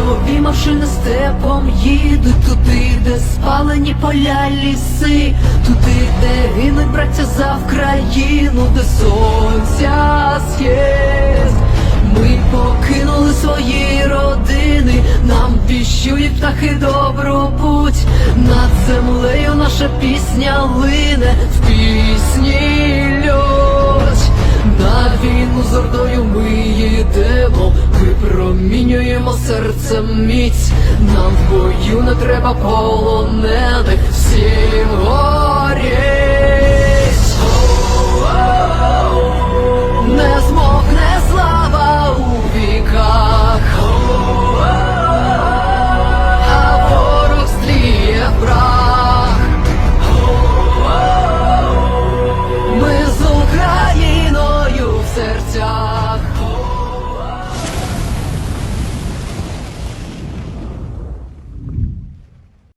Бойові машини степом їдуть туди, де спалені поля ліси, туди, де гинуть браття за Вкраїну, де сонця схід. Ми покинули свої родини, нам віщують птахи добру путь. Над землею наша пісня лине в пісні випромінюємо серцем міць. Нам в бою не треба полонених, всім.